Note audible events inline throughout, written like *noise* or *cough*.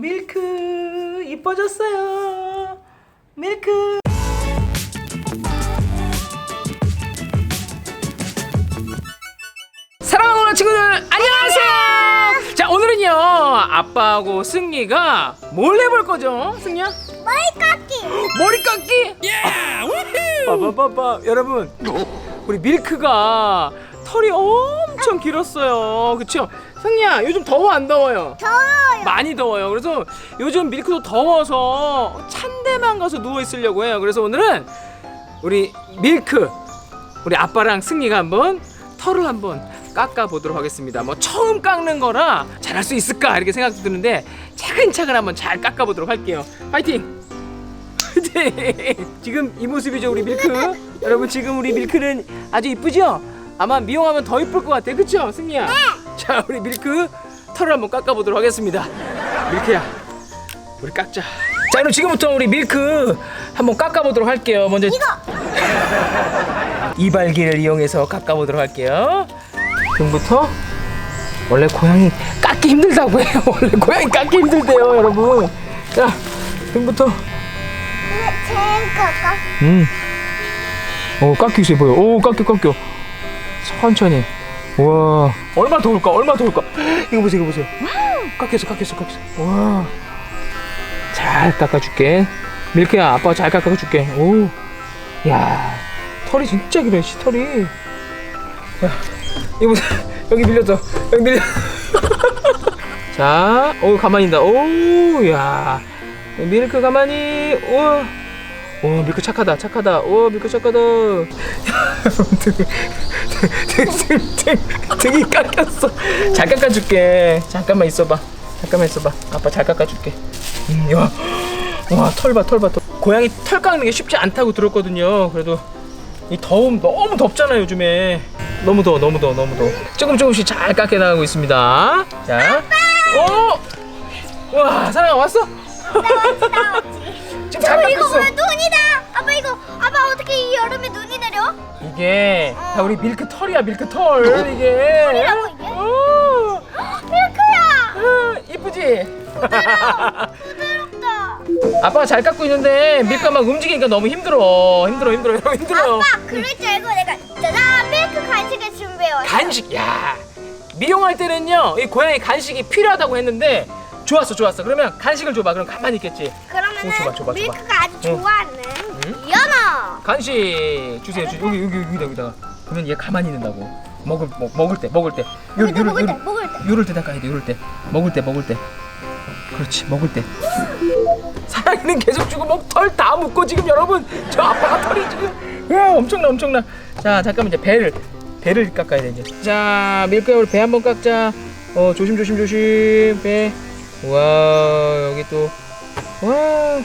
밀크 이뻐졌어요. 밀크. 사랑하는 친구들 안녕하세요. 자 오늘은요 아빠하고 승리가 뭘 해볼 거죠, 승리야? 머리 깎기 머리 깎기? 예! 봐봐봐봐 여러분 우리 밀크가 털이 엄청 길었어요 그쵸? 승리야 요즘 더워 안 더워요? 더워요. 많이 더워요. 그래서 요즘 밀크도 더워서 찬 데만 가서 누워 있으려고 해요. 그래서 오늘은 우리 밀크 우리 아빠랑 승리가 한번 털을 한번 깎아 보도록 하겠습니다. 뭐 처음 깎는 거라 잘할 수 있을까? 이렇게 생각도 드는데 차근차근 한번 잘 깎아 보도록 할게요. 파이팅! 네. 지금 이 모습이죠 우리 밀크? 여러분 지금 우리 밀크는 아주 이쁘죠? 아마 미용하면 더 이쁠 것 같아 그쵸 승리야 자 우리 밀크 털을 한번 깎아보도록 하겠습니다. 밀크야 우리 깎자. 자 그럼 지금부터 우리 밀크 한번 깎아보도록 할게요. 먼저 이거! 이발기를 이용해서 깎아보도록 할게요. 지금부터 원래 고양이 깎기 힘들다고 해요. *laughs* 원래 고양이 깎기 힘들대요 여러분. 자 지금부터. 제거가 음. 오 깎이세 보여. 오 깎여 깎여. 천천히. 와 얼마 더울까? 얼마 더울까? 이거 보세요, 이거 보세요. 깎였어, 깎였어, 깎였어. 와. 잘 깎아줄게. 밀크야, 아빠가 잘 깎아줄게. 오. 야, 털이 진짜 길어, 씨 털이. 야, 이거 보세요. *laughs* 여기 밀렸어. 여기 밀려. *laughs* 자, 오 가만히 있다. 오, 야. 밀크 가만히. 우와. 오 밀크 착하다 착하다. 오 밀크 착하다. *laughs* 등이 깎였어. 잘 깎아줄게. 잠깐만 있어봐. 잠깐만 있어봐. 아빠 잘 깎아줄게. 음, 와털 봐 털 봐. 털. 고양이 털 깎는 게 쉽지 않다고 들었거든요. 그래도 이 더움 너무 덥잖아 요즘에. 너무 더워 너무 더워 너무 더워. 조금 조금씩 잘 깎여 나가고 있습니다. 자 오 와 사랑아 왔어? *laughs* 지금 잘 깎였어 어떻게 이 여름에 눈이 내려? 이게 다 우리 밀크 털이야 밀크 털 이게. 털이라고, 이게? 오, 밀크야! 아, 이쁘지? 부드럽다 아빠가 잘 깎고 있는데 밀크가 막 움직이니까 너무 힘들어. 힘들어 힘들어 *laughs* 너무 힘들어. 아빠 그럴 줄 알고 내가 짜잔 밀크 간식을 준비해 왔어. 간식 야. 미용할 때는요 이 고양이 간식이 필요하다고 했는데 좋았어 좋았어. 그러면 간식을 줘봐. 그럼 가만히 있겠지. 그러면은 오, 줘봐, 줘봐, 줘봐. 밀크가 아주 응. 좋아하는 연어! 간식 주세요. 주 여기 여기 여기다 여기다가. 그러면 얘 가만히 있는다고. 먹을 먹, 먹을 때 먹을 때. 요, 먹을 때 요럴- 먹을 때 요럴- 먹을 때. 요럴 때 닦아야 돼 요럴 때. 먹을 때 먹을 때. 그렇지 먹을 때. 사랑이는 계속 주고 목털 다 묶고 지금 여러분 저 아빠가 털이 지금. 와 엄청나 엄청나. 자 잠깐만 이제 배를 배를 깎아야 돼 이제. 자 밀크야 우리 배 한번 깎자. 어 조심 조심 조심. 배 와 여기 또 와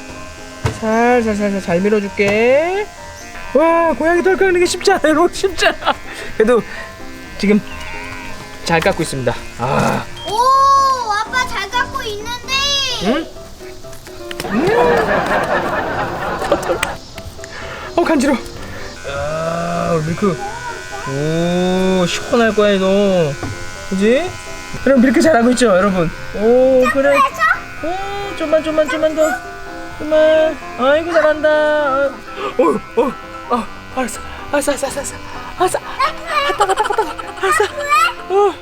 살살살살 잘 밀어줄게 와 고양이 털 깎는 게 쉽지 않아요 여러분 쉽지 않아 그래도 지금 잘 깎고 있습니다 아 오 아빠 잘 갖고 있는데 응? 어 간지러. 야 밀크. 오 시원할 거야 이거. 그지? 그럼 밀크 잘하고 있죠 여러분. 오 그래. 오 좀만 좀만 좀만 더. 좀만. 아이고 잘한다. 어, 어, 어, 알았어, 알았어, 알았어, 알았어, 알았어. 갔다, 갔다, 갔다, 알았어. 어.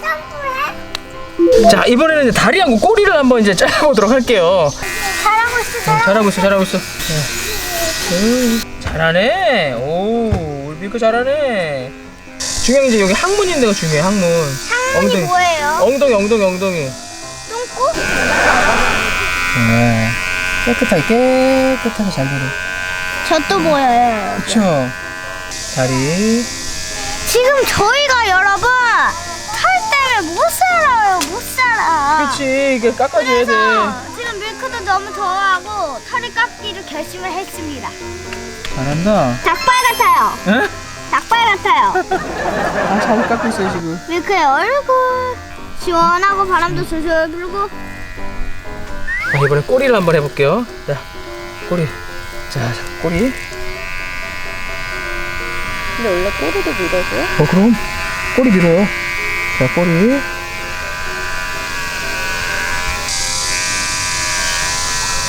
점프해 자 이번에는 이제 다리하고 꼬리를 한번 이제 잘라보도록 할게요. 잘하고 있어 어, 잘하고 잘하고 있어, 잘하고 있어. 네. 음, 잘하네. 오, 우리 밀크 잘하네. 중요한 게 이제 여기 항문인데가 중요해, 항문. 상문이 뭐예요? 엉덩이, 엉덩이, 엉덩이. 똥꼬? 네. 깨끗하게, 깨끗하게 잘 되네. 저또 보여요 그쵸? 다리. 지금 저희가 여러분 털 때문에 못 살아요 못 살아 그렇지, 이게 깎아줘야 돼. 그래서 지금 밀크도 너무 더워하고 털을 깎기로 결심을 했습니다 잘한다. 닭발 같아요 응? 닭발 같아요 아, 잘 깎고 있어요, 지금. 밀크의 얼굴 시원하고 바람도 술술 불고 자, 이번에 꼬리를 한번 해볼게요. 자, 꼬리. 자, 자 꼬리. 근데 원래 꼬리도 밀어줘요? 어, 그럼. 꼬리 밀어요. 자, 꼬리.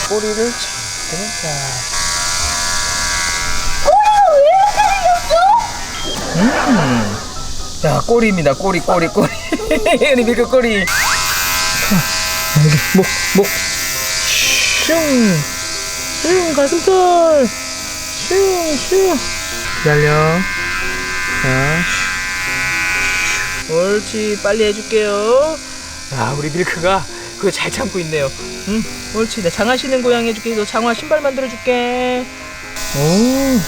꼬리를 잡고, 자. 음. 자, 꼬리입니다. 꼬리, 꼬리, 꼬리. *laughs* 우리 꼬리. 목, 목. 슝, 슝 가슴털. 슝 슝. 기다려. 자 슈. 옳지 빨리 해줄게요. 아 우리 밀크가 그거 잘 참고 있네요. 응? 옳지 나 장화 신는 고양 해줄게. 너 장화 신발 만들어줄게. 오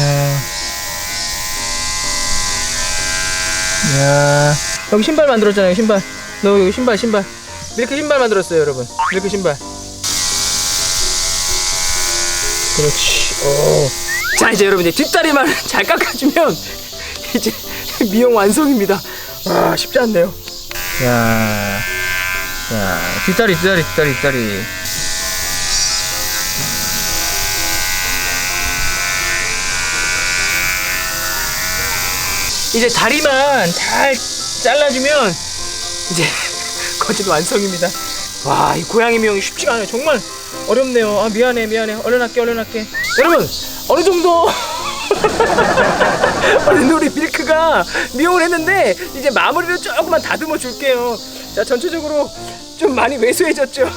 야. 야 여기 신발 만들었잖아요 신발. 너 여기 신발 신발. 밀크 신발 만들었어요 여러분. 밀크 신발 그렇지 오. 자 이제 여러분 이제 뒷다리만 *laughs* 잘 깎아주면 이제 미용 완성입니다 와 쉽지 않네요 자, 자 뒷다리 뒷다리 뒷다리 뒷다리 이제 다리만 잘 잘라주면 이제 *laughs* 거짓 완성입니다. 와, 이 고양이 미용이 쉽지가 않아요. 정말 어렵네요. 아, 미안해, 미안해. 얼른 할게, 얼른 할게. 여러분, 어느 정도. *laughs* 우리 우리 밀크가 미용을 했는데 이제 마무리를 조금만 다듬어 줄게요. 자, 전체적으로 좀 많이 왜소해졌죠.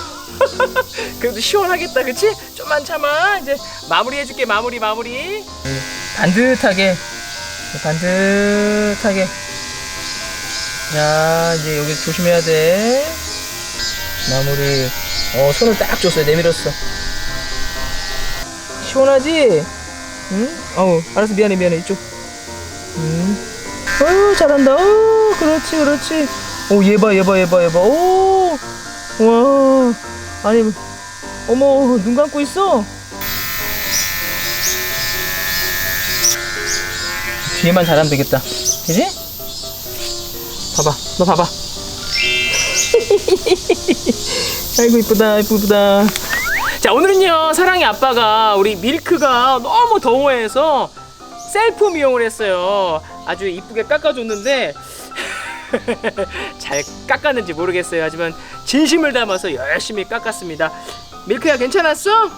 *laughs* 그래도 시원하겠다, 그치? 좀만 참아. 이제 마무리 해줄게, 마무리, 마무리. 반듯하게 반듯하게 자 이제 여기 조심해야 돼 마무리 어 손을 딱 줬어요. 내밀었어. 시원하지? 응? 어우 알았어. 미안해 미안해. 이쪽. 응. 어우 잘한다. 어 그렇지 그렇지. 오얘봐얘봐얘봐얘봐. 오 와. 아니 어머 눈 감고 있어. 뒤에만 잘하면 되겠다. 그지? 봐봐, 너 봐봐. *laughs* 아이고 이쁘다, 이쁘다. 자 오늘은요 사랑의 아빠가 우리 밀크가 너무 더워해서 셀프 미용을 했어요. 아주 이쁘게 깎아줬는데 *laughs* 잘 깎았는지 모르겠어요. 하지만 진심을 담아서 열심히 깎았습니다. 밀크야 괜찮았어?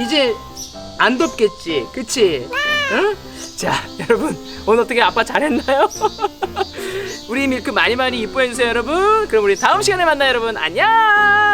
이제 안 덥겠지, 그치? 응? 자 여러분 오늘 어떻게 아빠 잘했나요? *laughs* 우리 밀크 많이 많이 이뻐해 주세요 여러분. 그럼 우리 다음 시간에 만나요 여러분. 안녕.